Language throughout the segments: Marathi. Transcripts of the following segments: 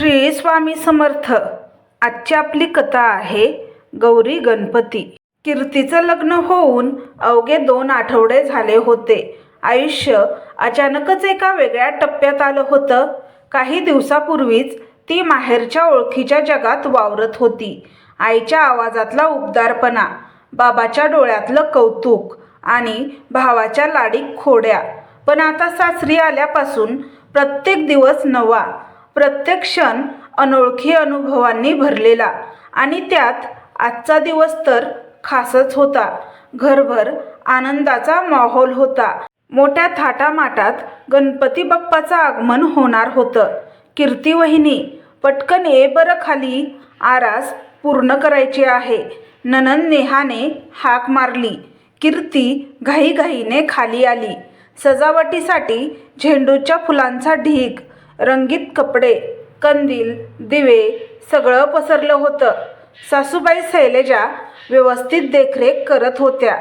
श्री स्वामी समर्थ. आजची आपली कथा आहे गौरी गणपती. कीर्तीचं लग्न होऊन अवघे दोन आठवडे झाले होते. आयुष्य अचानकच एका वेगळ्या टप्प्यात आलं होतं. काही दिवसापूर्वीच ती माहेरच्या ओळखीच्या जगात वावरत होती. आईच्या आवाजातला उबदारपणा बाबाच्या डोळ्यातलं कौतुक आणि भावाच्या लाडीक खोड्या. पण आता सासरी आल्यापासून प्रत्येक दिवस नवा. प्रत्येक क्षण अनोळखी अनुभवांनी भरलेला आणि त्यात आजचा दिवस तर खासच होता. घरभर आनंदाचा माहोल होता. मोठ्या थाटामाटात गणपती बाप्पाचं आगमन होणार होतं. कीर्ती वहिनी पटकन ये बरं खाली आरास पूर्ण करायची आहे. ननन नेहाने हाक मारली. कीर्ती घाईघाईने खाली आली. सजावटीसाठी झेंडूच्या फुलांचा ढीग रंगीत कपडे कंदील दिवे सगळं पसरलं होतं. सासूबाई शैलेजा व्यवस्थित देखरेख करत होत्या.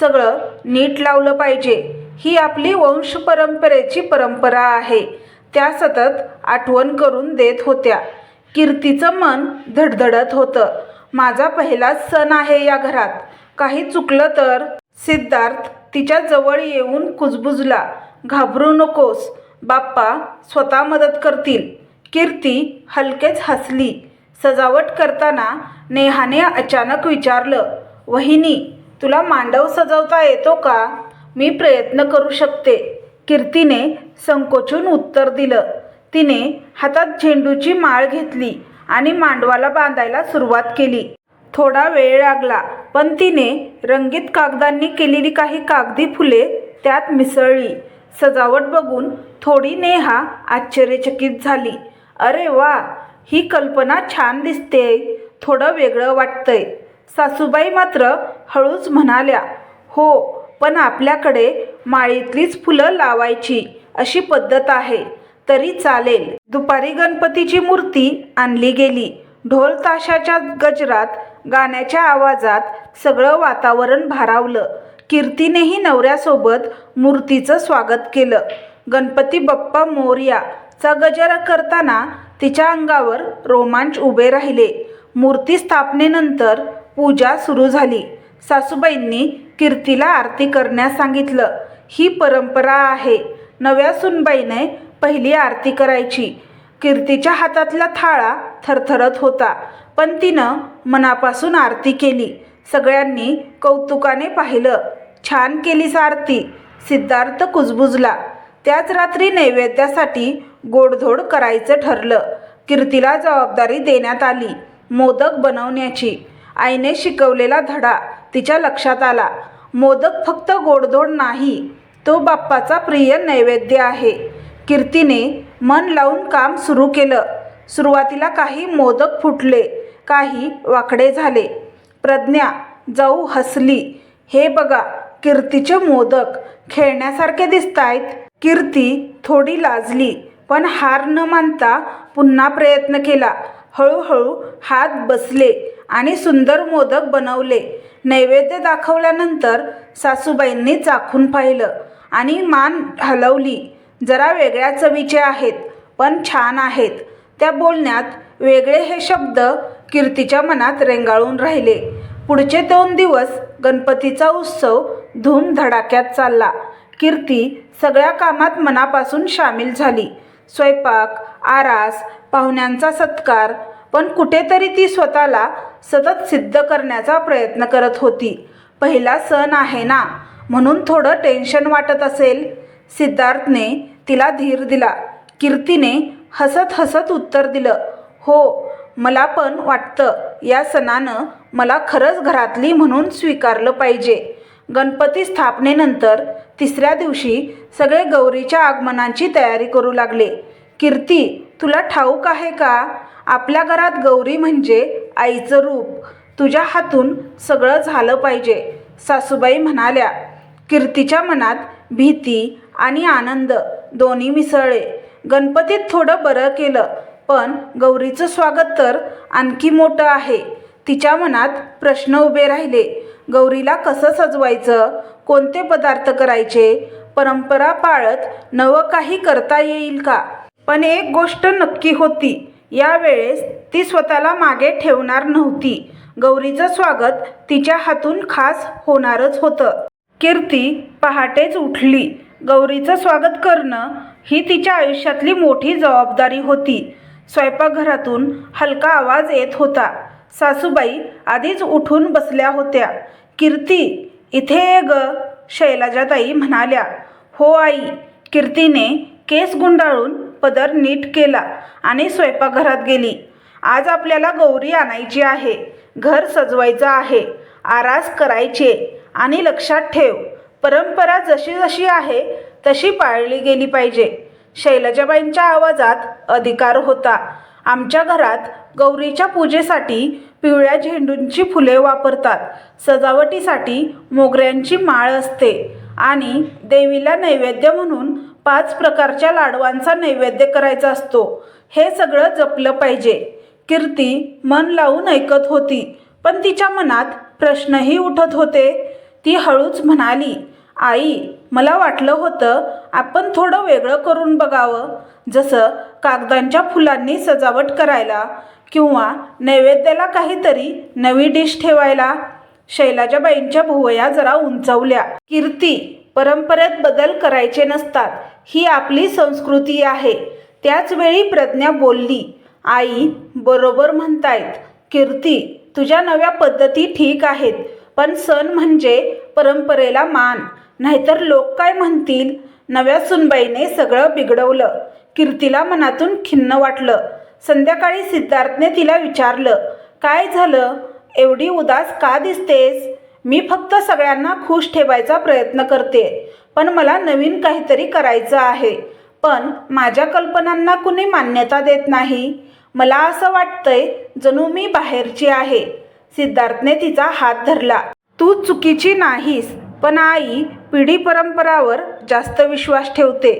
सगळं नीट लावलं पाहिजे. ही आपली वंश परंपरेची परंपरा आहे. त्या सतत आठवण करून देत होत्या. कीर्तीचं मन धडधडत होतं. माझा पहिलाच सण आहे या घरात. काही चुकलं तर सिद्धार्थ तिच्या जवळ येऊन कुजबुजला. घाबरू नकोस. बाप्पा स्वतः मदत करतील. कीर्ती हलकेच हसली. सजावट करताना नेहाने अचानक विचारलं वहिनी तुला मांडव सजवता येतो का? मी प्रयत्न करू शकते. कीर्तीने संकोचून उत्तर दिलं. तिने हातात झेंडूची माळ घेतली आणि मांडवाला बांधायला सुरुवात केली. थोडा वेळ लागला पण तिने रंगीत कागदांनी केलेली काही कागदी फुले त्यात मिसळली. सजावट बघून थोडी नेहा आश्चर्यचकित झाली. अरे वा ही कल्पना छान दिसते थोडं वेगळं वाटतंय सासूबाई मात्र हळूच म्हणाल्या. हो पण आपल्याकडे माळीतलीच फुलं लावायची अशी पद्धत आहे तरी चालेल. दुपारी गणपतीची मूर्ती आणली गेली. ढोल ताशाच्या गजरात गाण्याच्या आवाजात सगळं वातावरण भारावलं. कीर्तीनेही नवऱ्यासोबत मूर्तीचं स्वागत केलं. गणपती बाप्पा मोर्याचा गजर करताना तिच्या अंगावर रोमांच उभे राहिले. मूर्ती स्थापनेनंतर पूजा सुरू झाली. सासूबाईंनी कीर्तीला आरती करण्यास सांगितलं. ही परंपरा आहे. नव्या सुनबाईने पहिली आरती करायची. कीर्तीच्या हातातला थाळा थरथरत होता पण तिनं मनापासून आरती केली. सगळ्यांनी कौतुकाने पाहिलं. छान केलीस आरती सिद्धार्थ कुजबुजला. त्याच रात्री नैवेद्यासाठी गोडधोड करायचं ठरलं. कीर्तीला जबाबदारी देण्यात आली मोदक बनवण्याची. आईने शिकवलेला धडा तिच्या लक्षात आला. मोदक फक्त गोडधोड नाही तो बाप्पाचा प्रिय नैवेद्य आहे. कीर्तीने मन लावून काम सुरू केलं. सुरुवातीला काही मोदक फुटले काही वाकडे झाले. प्रज्ञा जाऊ हसली. हे बघा कीर्तीचे मोदक खेळण्यासारखे दिसतायत. कीर्ती थोडी लाजली पण हार न मानता पुन्हा प्रयत्न केला. हळूहळू हात बसले आणि सुंदर मोदक बनवले. नैवेद्य दाखवल्यानंतर सासूबाईंनी चाखून पाहिलं आणि मान हलवली. जरा वेगळ्या चवीचे आहेत पण छान आहेत. त्या बोलण्यात वेगळे हे शब्द कीर्तीच्या मनात रेंगाळून राहिले. पुढचे दोन दिवस गणपतीचा उत्सव धूमधडाक्यात चालला. कीर्ती सगळ्या कामात मनापासून सामील झाली. स्वयंपाक आरास पाहुण्यांचा सत्कार पण कुठेतरी ती स्वतःला सतत सिद्ध करण्याचा प्रयत्न करत होती. पहिला सण आहे ना म्हणून थोडं टेन्शन वाटत असेल. सिद्धार्थने तिला धीर दिला. कीर्तीने हसत हसत उत्तर दिलं हो मला पण वाटतं या सणानं मला खरंच घरातली म्हणून स्वीकारलं पाहिजे. गणपती स्थापनेनंतर तिसऱ्या दिवशी सगळे गौरीच्या आगमनाची तयारी करू लागले. कीर्ती तुला ठाऊक आहे का? आपल्या घरात गौरी म्हणजे आईचं रूप. तुझ्या हातून सगळं झालं पाहिजे सासूबाई म्हणाल्या. कीर्तीच्या मनात भीती आणि आनंद दोन्ही मिसळले. गणपतीत थोडं बरं केलं पण गौरीचं स्वागत तर आणखी मोठं आहे. तिच्या मनात प्रश्न उभे राहिले. गौरीला कसं सजवायचं? कोणते पदार्थ करायचे? परंपरा पाळत नवं काही करता येईल का? पण एक गोष्ट नक्की होती. यावेळेस ती स्वतःला मागे ठेवणार नव्हती. गौरीचं स्वागत तिच्या हातून खास होणारच होतं. कीर्ती पहाटेच उठली. गौरीचं स्वागत करणं ही तिच्या आयुष्यातली मोठी जबाबदारी होती. स्वयंपाकघरातून हलका आवाज येत होता. सासूबाई आधीच उठून बसल्या होत्या. कीर्ती इथे ये ग शैलाजाताई म्हणाल्या. हो आई कीर्तीने केस गुंडाळून पदर नीट केला आणि स्वयंपाकघरात गेली. आज आपल्याला गौरी आणायची आहे घर सजवायचं आहे आरास करायचे आणि लक्षात ठेव परंपरा जशी जशी आहे तशी पाळली गेली पाहिजे. शैलजाबाईंच्या आवाजात अधिकार होता. आमच्या घरात गौरीच्या पूजेसाठी पिवळ्या झेंडूंची फुले वापरतात. सजावटीसाठी मोगऱ्यांची माळ असते आणि देवीला नैवेद्य म्हणून पाच प्रकारच्या लाडवांचा नैवेद्य करायचा असतो. हे सगळं जपलं पाहिजे. कीर्ती मन लावून ऐकत होती पण तिच्या मनात प्रश्नही उठत होते. ती हळूच म्हणाली आई मला वाटलं होतं आपण थोडं वेगळं करून बघावं. जसं कागदांच्या फुलांनी सजावट करायला किंवा नैवेद्याला काहीतरी नवी डिश ठेवायला शैलाजाबाईंच्या भुवया जरा उंचावल्या. कीर्ती परंपरेत बदल करायचे नसतात ही आपली संस्कृती आहे. त्याचवेळी प्रज्ञा बोलली आई बरोबर म्हणतायत. कीर्ती तुझ्या नव्या पद्धती ठीक आहेत पण सण म्हणजे परंपरेला मान. नाहीतर लोक काय म्हणतील? नव्या सुनबाईने सगळं बिघडवलं. कीर्तीला मनातून खिन्न वाटलं. संध्याकाळी सिद्धार्थने तिला विचारलं काय झालं? एवढी उदास का दिसतेस? मी फक्त सगळ्यांना खुश ठेवायचा प्रयत्न करते पण मला नवीन काहीतरी करायचं आहे. पण माझ्या कल्पनांना कुणी मान्यता देत नाही. मला असं वाटतंय जणू मी बाहेरची आहे. सिद्धार्थने तिचा हात धरला. तू चुकीची नाहीस पण आई पिढी परंपरावर जास्त विश्वास ठेवते.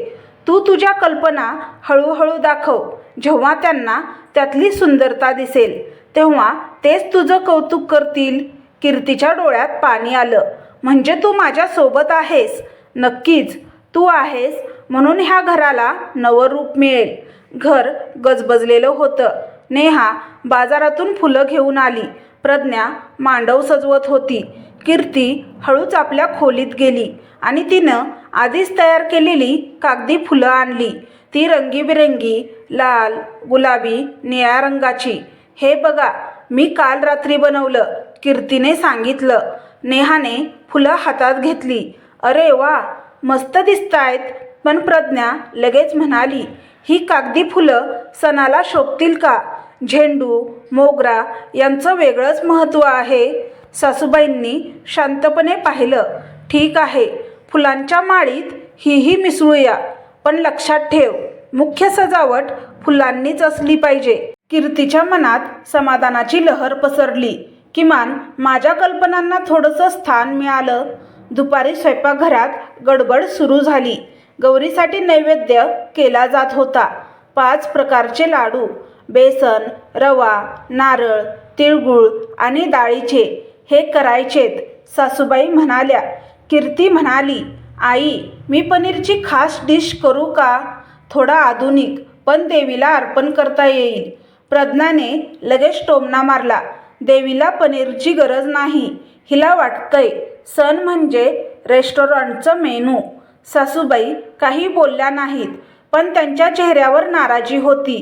तू तुझ्या कल्पना हळूहळू दाखव. जेव्हा त्यांना त्यातली सुंदरता दिसेल तेव्हा तेच तुझं कौतुक करतील. कीर्तीच्या डोळ्यात पाणी आलं. म्हणजे तू माझ्यासोबत आहेस. नक्कीच तू आहेस म्हणून ह्या घराला नवं रूप मिळेल. घर गजबजलेलं होतं. नेहा बाजारातून फुलं घेऊन आली. प्रज्ञा मांडव सजवत होती. कीर्ती हळूच आपल्या खोलीत गेली आणि तिनं आधीच तयार केलेली कागदी फुलं आणली. ती रंगीबिरंगी लाल गुलाबी निळ्या रंगाची. हे बघा मी काल रात्री बनवलं कीर्तीने सांगितलं. नेहाने फुलं हातात घेतली. अरे वा मस्त दिसतायत. पण प्रज्ञा लगेच म्हणाली ही कागदी फुलं सणाला शोभतील का? झेंडू मोगरा यांचं वेगळंच महत्त्व आहे. सासूबाईंनी शांतपणे पाहिलं. ठीक आहे फुलांच्या माळीत हीही मिसळूया. पण लक्षात ठेव मुख्य सजावट फुलांनीच असली पाहिजे. कीर्तीच्या मनात समाधानाची लहर पसरली. किमान माझ्या कल्पनांना थोडंसं स्थान मिळालं. दुपारी स्वयंपाकघरात गडबड सुरू झाली. गौरीसाठी नैवेद्य केला जात होता. पाच प्रकारचे लाडू बेसन रवा नारळ तिळगुळ आणि डाळीचे हे करायचेत. सासूबाई म्हणाल्या कीर्ती म्हणाली आई मी पनीरची खास डिश करू का? थोडा आधुनिक पण देवीला अर्पण करता येईल. प्रज्ञाने लगेच टोमणा मारला. देवीला पनीरची गरज नाही. हिला वाटतंय सण म्हणजे रेस्टॉरंटचं मेनू. सासूबाई काही बोलल्या नाहीत पण त्यांच्या चेहऱ्यावर नाराजी होती.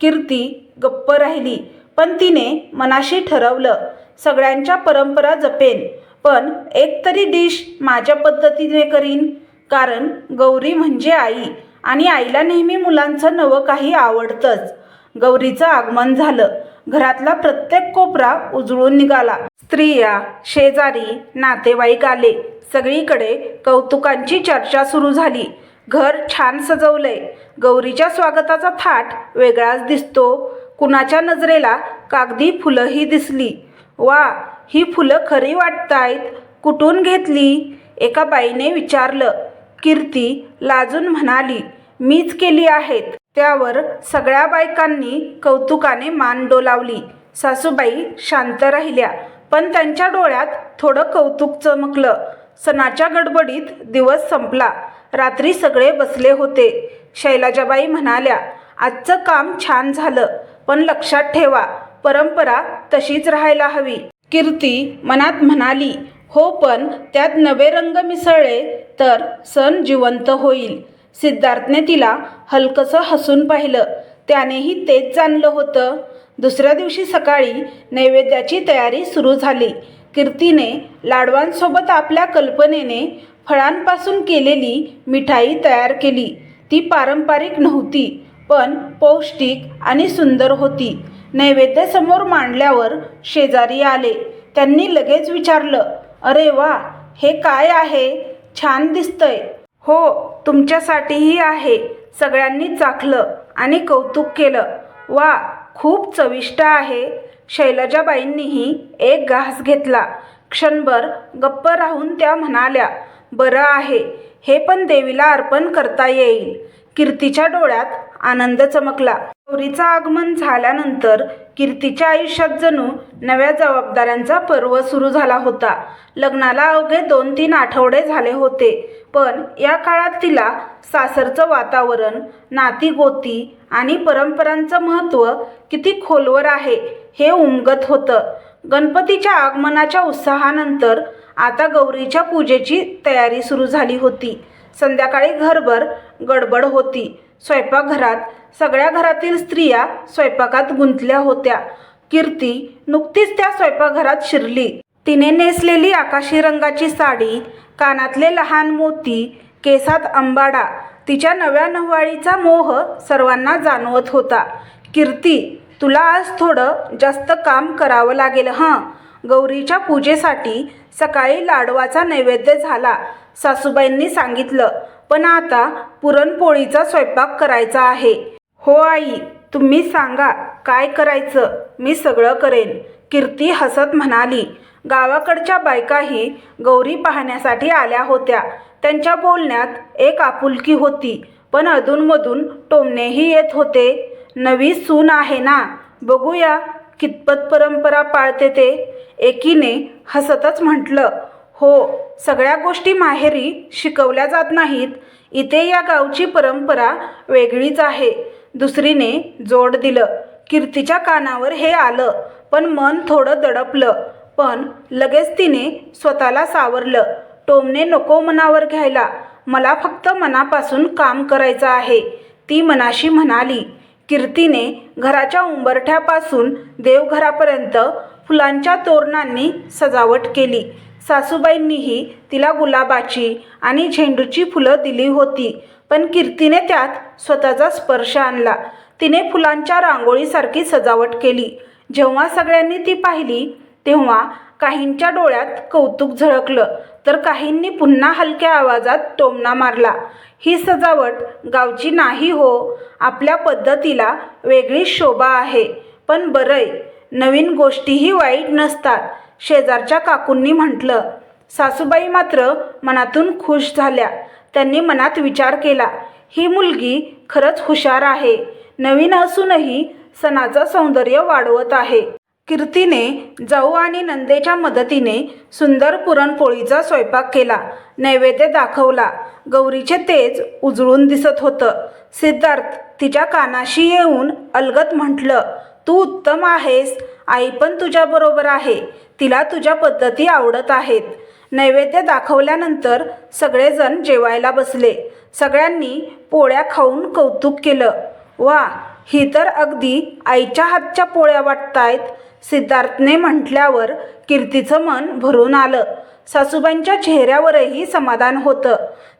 कीर्ती गप्प राहिली पण तिने मनाशी ठरवलं सगळ्यांच्या परंपरा जपेन. पण एक तरी डिश माझ्या पद्धतीने करीन. कारण गौरी म्हणजे आई आणि आईला नेहमी मुलांचं नवं काही आवडतंच. गौरीचं आगमन झालं. घरातला प्रत्येक कोपरा उजळून निघाला. स्त्रिया शेजारी नातेवाईक आले. सगळीकडे कौतुकांची चर्चा सुरू झाली. घर छान सजवलंय. गौरीच्या स्वागताचा थाट वेगळाच दिसतो. कुणाच्या नजरेला कागदी फुलंही दिसली. वा ही फुलं खरी वाटतायत. कुठून घेतली? एका बाईने विचारलं. कीर्ती लाजून म्हणाली मीच केली आहेत. त्यावर सगळ्या बायकांनी कौतुकाने मान डोलावली. सासूबाई शांत राहिल्या पण त्यांच्या डोळ्यात थोडं कौतुक चमकलं. सणाच्या गडबडीत दिवस संपला. रात्री सगळे बसले होते. शैलाजाबाई म्हणाल्या आजचं काम छान झालं पण लक्षात ठेवा परंपरा तशीच राहायला हवी. कीर्ती मनात म्हणाली हो पण त्यात नवे रंग मिसळले तर सण जिवंत होईल. सिद्धार्थने तिला हलकसं हसून पाहिलं. त्यानेही तेच जाणलं होतं. दुसऱ्या दिवशी सकाळी नैवेद्याची तयारी सुरू झाली. कीर्तीने लाडवांसोबत आपल्या कल्पनेने फळांपासून केलेली मिठाई तयार केली. ती पारंपरिक नव्हती पण पौष्टिक आणि सुंदर होती. नैवेद्यासमोर मांडल्यावर शेजारी आले. त्यांनी लगेच विचारलं अरे वा हे काय आहे? छान दिसतंय. हो तुमच्यासाठीही आहे. सगळ्यांनी चाखलं आणि कौतुक केलं. वा खूप चविष्ट आहे. शैलजाबाईंनीही एक घास घेतला. क्षणभर गप्प राहून त्या म्हणाल्या बरं आहे हे पण देवीला अर्पण करता येईल. कीर्तीच्या डोळ्यात आनंद चमकला. गौरीचं आगमन झाल्यानंतर कीर्तीच्या आयुष्यात जणू नव्या जबाबदाऱ्यांचा पर्व सुरू झाला होता. लग्नाला अवघे दोन तीन आठवडे झाले होते पण या काळात तिला सासरचं वातावरण नाती गोती आणि परंपरांचं महत्त्व किती खोलवर आहे हे उमगत होतं. गणपतीच्या आगमनाच्या उत्साहानंतर आता गौरीच्या पूजेची तयारी सुरू झाली होती. संध्याकाळी घरभर गडबड होती. स्वयंपाकघरात सगळ्या घरातील स्त्रिया स्वयंपाकात गुंतल्या होत्या. कीर्ती नुकतीच त्या स्वयंपाकघरात शिरली. तिने नेसलेली आकाशी रंगाची साडी कानातले लहान मोती केसात अंबाडा तिच्या नव्या नव्वाळीचा मोह सर्वांना जाणवत होता. कीर्ती तुला आज थोडं जास्त काम करावं लागेल हां? गौरीच्या पूजेसाठी सकाळी लाडवाचा नैवेद्य झाला सासूबाईंनी सांगितलं. पण आता पुरणपोळीचा स्वयंपाक करायचा आहे. हो आई तुम्ही सांगा काय करायचं? मी सगळं करेन. कीर्ती हसत म्हणाली. गावाकडच्या बायकाही गौरी पाहण्यासाठी आल्या होत्या. त्यांच्या बोलण्यात एक आपुलकी होती पण अधूनमधून टोमणेही येत होते. नवी सून आहे ना? बघूया कितपत परंपरा पाळते ते. एकीने हसतच म्हटलं हो सगळ्या गोष्टी माहेरी शिकवल्या जात नाहीत. इथे या गावची परंपरा वेगळीच आहे. दुसरीने जोड दिलं. कीर्तीच्या कानावर हे आलं. पण मन थोडं दडपलं. पण लगेच तिने स्वतःला सावरलं. टोमने नको मनावर घ्यायला. मला फक्त मनापासून काम करायचं आहे. ती मनाशी म्हणाली कीर्तीने घराच्या उंबरठ्यापासून देवघरापर्यंत फुलांच्या तोरणांनी सजावट केली. सासूबाईंनीही तिला गुलाबाची आणि झेंडूची फुलं दिली होती. पण कीर्तीने त्यात स्वतःचा स्पर्श आणला. तिने फुलांच्या रांगोळीसारखी सजावट केली. जेव्हा सगळ्यांनी ती पाहिली तेव्हा काहींच्या डोळ्यात कौतुक झळकलं. तर काहींनी पुन्हा हलक्या आवाजात टोमणा मारला. ही सजावट गावची नाही हो. आपल्या पद्धतीला वेगळी शोभा आहे. पण बरंय नवीन गोष्टीही वाईट नसतात. शेजारच्या काकूंनी म्हटलं. सासूबाई मात्र मनातून खुश झाल्या. त्यांनी मनात विचार केला ही मुलगी खरंच हुशार आहे. नवीन असूनही सणाचं सौंदर्य वाढवत आहे. कीर्तीने जाऊ आणि नंदेच्या मदतीने सुंदर पुरणपोळीचा स्वयंपाक केला. नैवेद्य दाखवला. गौरीचे तेज उजळून दिसत होतं. सिद्धार्थ तिच्या कानाशी येऊन अलगत म्हटलं तू उत्तम आहेस. आई पण तुझ्याबरोबर आहे. तिला तुझ्या पद्धती आवडत आहेत. नैवेद्य दाखवल्यानंतर सगळेजण जेवायला बसले. सगळ्यांनी पोळ्या खाऊन कौतुक केलं. वा ही तर अगदी आईच्या हातच्या पोळ्या वाटतायत सिद्धार्थने म्हटल्यावर कीर्तीचं मन भरून आलं. सासूबाईंच्या चेहऱ्यावरही समाधान होतं.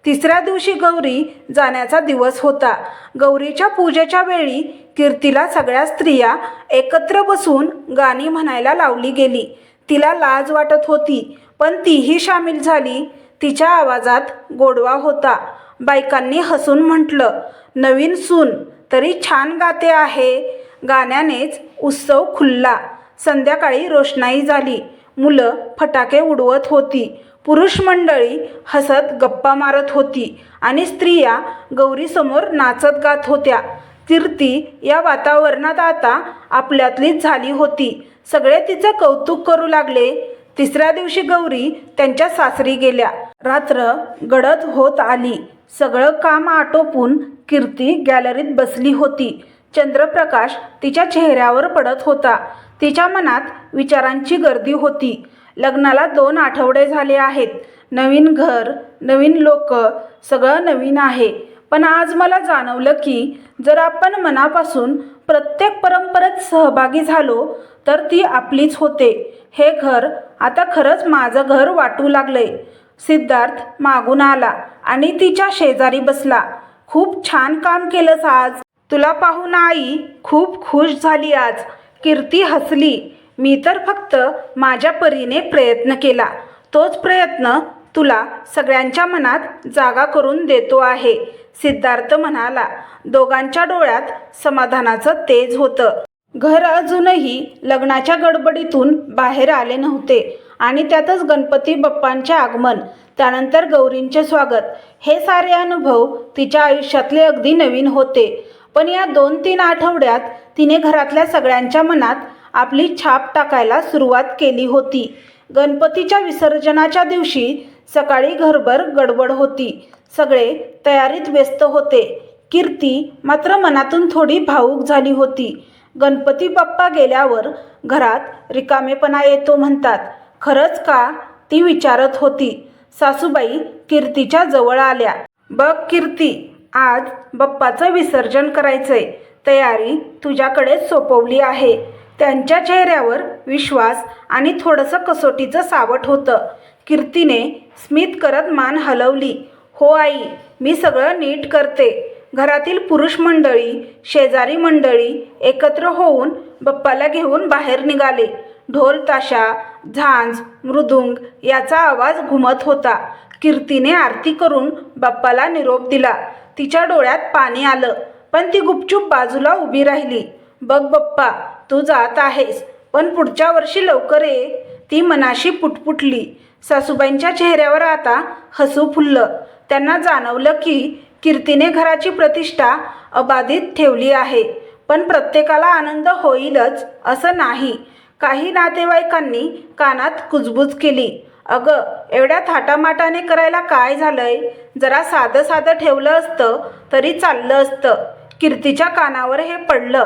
तिसऱ्या दिवशी गौरी जाण्याचा दिवस होता. गौरीच्या पूजेच्या वेळी कीर्तीला सगळ्या स्त्रिया एकत्र बसून गाणी म्हणायला लावली गेली. तिला लाज वाटत होती पण तीही सामील झाली. तिच्या आवाजात गोडवा होता. बायकांनी हसून म्हटलं नवीन सून तरी छान गाते आहे. गाण्यानेच उत्सव खुलला. संध्याकाळी रोषणाई झाली. मुलं फटाके उडवत होती. पुरुष मंडळी हसत गप्पा मारत होती आणि स्त्रिया गौरीसमोर नाचत गात होत्या. कीर्ती या वातावरणात आता आपल्यातलीच झाली होती. सगळे तिचं कौतुक करू लागले. तिसऱ्या दिवशी गौरी त्यांच्या सासरी गेल्या. रात्र गडद होत आली. सगळं काम आटोपून कीर्ती गॅलरीत बसली होती. चंद्रप्रकाश तिच्या चेहऱ्यावर पडत होता. तिच्या मनात विचारांची गर्दी होती. लग्नाला दोन आठवडे झाले आहेत. नवीन घर नवीन लोक सगळं नवीन आहे. पण आज मला जाणवलं की जर आपण मनापासून प्रत्येक परंपरेत सहभागी झालो तर ती आपलीच होते. हे घर आता खरंच माझं घर वाटू लागलंय. सिद्धार्थ मागून आला आणि तिच्या शेजारी बसला. खूप छान काम केलंस आज. तुला पाहून आई खूप खुश झाली आज. कीर्ती हसली. मी तर फक्त माझ्या परीने प्रयत्न केला. तोच प्रयत्न तुला सगळ्यांच्या मनात जागा करून देतो आहे सिद्धार्थ म्हणाला. दोघांच्या डोळ्यात समाधानाचं तेज होतं. घर अजूनही लग्नाच्या गडबडीतून बाहेर आले नव्हते आणि त्यातच गणपती बाप्पांचे आगमन त्यानंतर गौरींचे स्वागत. हे सारे अनुभव तिच्या आयुष्यातले अगदी नवीन होते. पण या दोन तीन आठवड्यात तिने घरातल्या सगळ्यांच्या मनात आपली छाप टाकायला सुरुवात केली होती. गणपतीच्या विसर्जनाच्या दिवशी सकाळी घरभर गडबड होती. सगळे तयारीत व्यस्त होते. कीर्ती मात्र मनातून थोडी भावूक झाली होती. गणपती बाप्पा गेल्यावर घरात रिकामेपणा येतो म्हणतात. खरंच का? ती विचारत होती. सासूबाई कीर्तीच्या जवळ आल्या. बघ कीर्ती आज बप्पाचं विसर्जन करायचंय. तयारी तुझ्याकडे सोपवली आहे. त्यांच्या चेहऱ्यावर विश्वास आणि थोडंसं कसोटीचं सावट होतं. कीर्तीने स्मित करत मान हलवली. हो आई मी सगळं नीट करते. घरातील पुरुष मंडळी शेजारी मंडळी एकत्र होऊन बप्पाला घेऊन बाहेर निघाले. ढोल ताशा झांज मृदुंग याचा आवाज घुमत होता. कीर्तीने आरती करून बाप्पाला निरोप दिला. तिच्या डोळ्यात पाणी आलं. पण ती गुपचूप बाजूला उभी राहिली. बघ बप्पा तू जात आहेस पण पुढच्या वर्षी लवकर ये. ती मनाशी पुटपुटली. सासूबाईंच्या चेहऱ्यावर आता हसू फुललं. त्यांना जाणवलं की कीर्तीने घराची प्रतिष्ठा अबाधित ठेवली आहे. पण प्रत्येकाला आनंद होईलच असं नाही. काही नातेवाईकांनी कानात कुजबूज केली. अगं एवढ्या थाटामाटाने करायला काय झालंय? जरा साधं साधं ठेवलं असतं तरी चाललं असतं. कीर्तीच्या कानावर हे पडलं.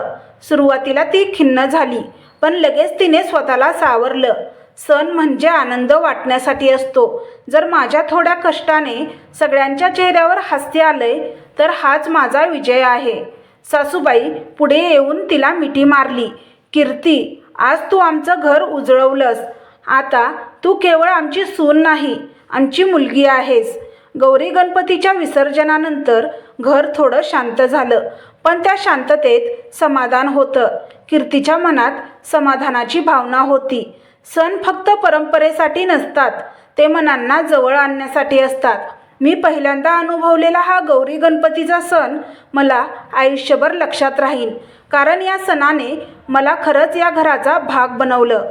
सुरुवातीला ती खिन्न झाली पण लगेच तिने स्वतःला सावरलं. सण म्हणजे आनंद वाटण्यासाठी असतो. जर माझ्या थोड्या कष्टाने सगळ्यांच्या चेहऱ्यावर हास्य आलंय तर हाच माझा विजय आहे. सासूबाई पुढे येऊन तिला मिठी मारली. कीर्ती आज तू आमचं घर उजळवलंस. आता तू केवळ आमची सून नाही आमची मुलगी आहेस. गौरी गणपतीच्या विसर्जनानंतर घर थोडं शांत झालं पण त्या शांततेत समाधान होतं. कीर्तीच्या मनात समाधानाची भावना होती. सण फक्त परंपरेसाठी नसतात ते मनांना जवळ आणण्यासाठी असतात. मी पहिल्यांदा अनुभवलेला हा गौरी गणपतीचा सण मला आयुष्यभर लक्षात राहील कारण या सणाने मला खरंच या घराचा भाग बनवलं.